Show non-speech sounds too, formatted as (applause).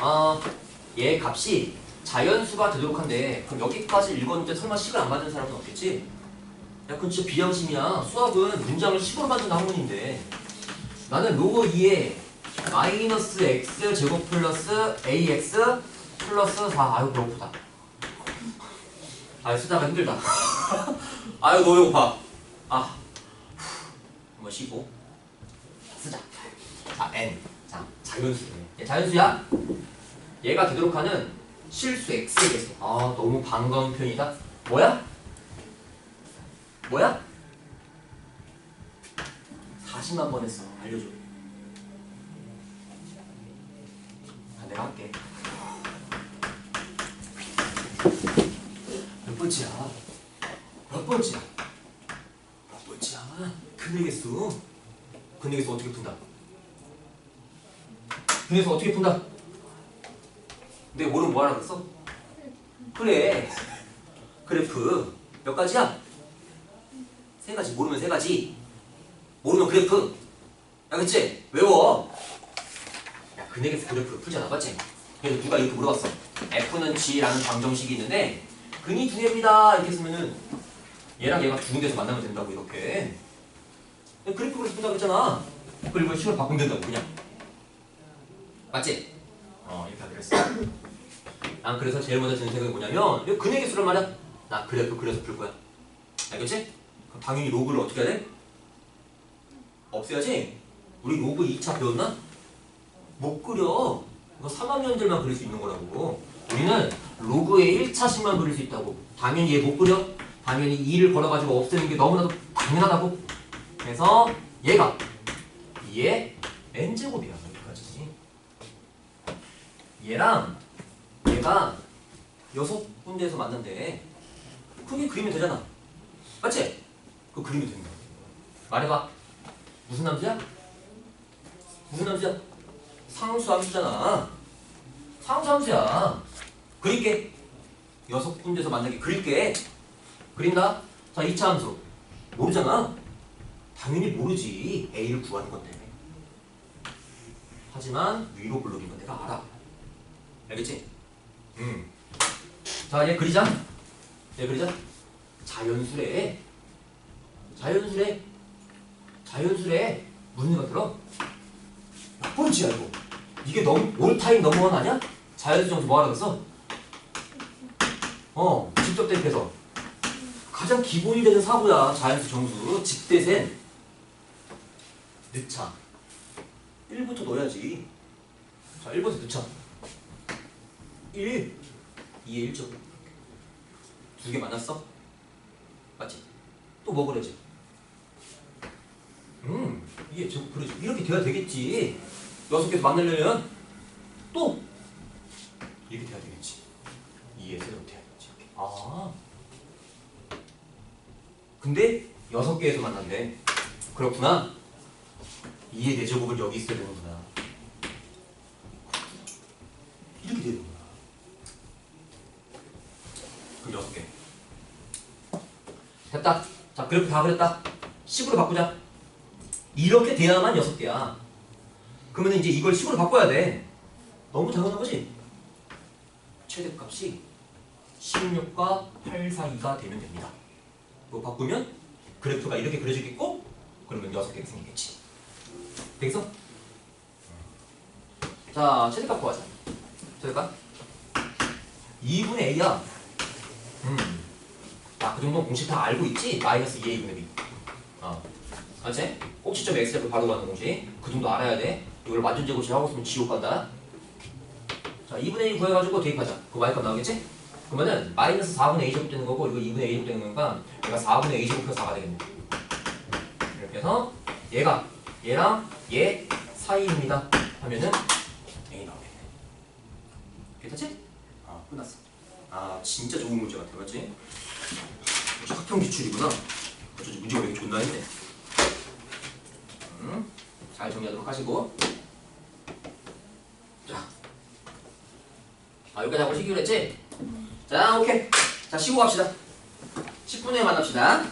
어, 얘 값이 자연수가 되도록 한데 그럼 여기까지 읽었는데 설마 식을 안 만든 사람은 없겠지? 야 그건 진짜 비양심이야. 수학은 문장을 식으로 만드는 학문인데. 나는 로그 2에 마이너스 x 제곱 플러스 ax 플러스 4 아유 배고프다. 아유 쓰다가 힘들다. (laughs) 아유 너무 배고파. 아 한번 쉬고. 쓰자. 자 n 자 자연수 얘 자연수야 얘가 되도록 하는 실수 x에 대해서 아 너무 반가운 표현이다 뭐야? 뭐야? 40만 번 했어 알려줘 아, 내가 할게 몇 번째야? 몇 번째야? 몇 번째야? 근액의 수 근액의 수 어떻게 푼다? 수 어떻게 푼다? 내가 모르면 뭐하라 그랬어? 그래. 그래프 몇 가지야? 세 가지. 모르면 세 가지. 모르면 그래프 알겠지? 외워. 야 근액에서 그래프 풀잖아 맞지? 그래서 누가 이렇게 물어봤어? F는 G라는 방정식이 있는데 근이 두 개입니다. 이렇게 쓰면은 얘랑 얘가 두 군데서 만나면 된다고 이렇게. 그래프를 푼다고 했잖아. 그리고 식을 바꾸면 된다고 그냥 맞지? 어 이렇게 하기로 했어. 난 그래서 제일 먼저 드는 생각이 뭐냐면 이 근액의 수란 말이야. 나 그래프 그려서 풀 거야. 알겠지? 그럼 당연히 로그를 어떻게 해야 돼? 없애야지. 우리 로그 2차 배웠나? 못 그려. 이거 3학년들만 그릴 수 있는 거라고. 우리는 로그의 1차씩만 그릴 수 있다고. 당연히 얘 못 그려. 당연히 2를 걸어가지고 없애는 게 너무나도 당연하다고. 그래서 얘가 2의 n제곱이야 얘랑 얘가 여섯 군데에서 만난대 크게 그리면 되잖아. 맞지? 그 그리면 된다 말해봐. 무슨 함수야? 무슨 함수야? 상수함수잖아. 상수함수야. 그릴게. 여섯 군데에서 만나게 그릴게. 그린다? 자 2차 함수. 모르잖아. 당연히 모르지. A를 구하는 건데. 하지만 위로 블록인 건 내가 알아 알겠지? 음. 자, 얘 그리자. 얘 그리자. 자연수래. 자연수래. 자연수래. 무슨 생각 들어? 몇 번째야, 이거? 이게 너무 올타임 넘버원 아니야? 자연수 점수 뭐 하라 그랬어? 어, 직접 대입해서. 가장 기본이 되는 사고야, 자연수 점수. 직대센. 넣자. 1부터 넣어야지. 자, 1부터 넣자. 1 2에 1점 두개 만났어? 맞지? 또뭐 그러지? 음 이게 저 그러지. 이렇게 돼야 되겠지. 여섯 개서 만나려면 또 이렇게 돼야 되겠지. 2에 3점 돼야 되겠지. 이렇게. 아. 근데 여섯 개에서 만난대 그렇구나. 2의 4제곱은 여기 있어야 되는구나. 이렇게 되는 거야 그럼 여섯 개. 됐다. 자, 그래프 다 그렸다. 10으로 바꾸자. 이렇게 돼야만 여섯 개야. 그러면 이제 이걸 10으로 바꿔야 돼. 너무 당연한 거지? 최대값이 16과 8 사이가 되면 됩니다. 이거 바꾸면 그래프가 이렇게 그려지겠고 그러면 여섯 개가 생기겠지. 되겠어? 자, 최대값 구하자. 최대값? 2분의 a야. 음. 야, 그 정도는 공식 다 알고 있지? 마이너스 2a 분의 b. 어. 맞지? 꼭지점 x제곱 바로 가는 공식. 그 정도 알아야 돼. 이걸 완전 제곱식 하고 있으면 지옥 간다. 자, 2분의 1 구해가지고 대입하자. 그 y값 나오겠지? 그러면은 마이너스 4분의 a 제곱 되는 거고 이거 2분의 a 제곱 되는 거니까 얘가 4분의 a 제곱 플러스 4가 되겠네. 이렇게 해서 얘가 얘랑 얘 사이입니다. 하면은 a 나오겠네. 괜찮지? 아, 끝났어. 아 진짜 좋은 문제 같아 맞지? 학평 기출이구나. 어쩐지 문제가 왜 이렇게 존나 했네. 음, 잘 정리하도록 하시고. 자, 아 여기까지 하고 쉬기로 했지? 자 오케이. 자 쉬고 갑시다. 10분 후에 만납시다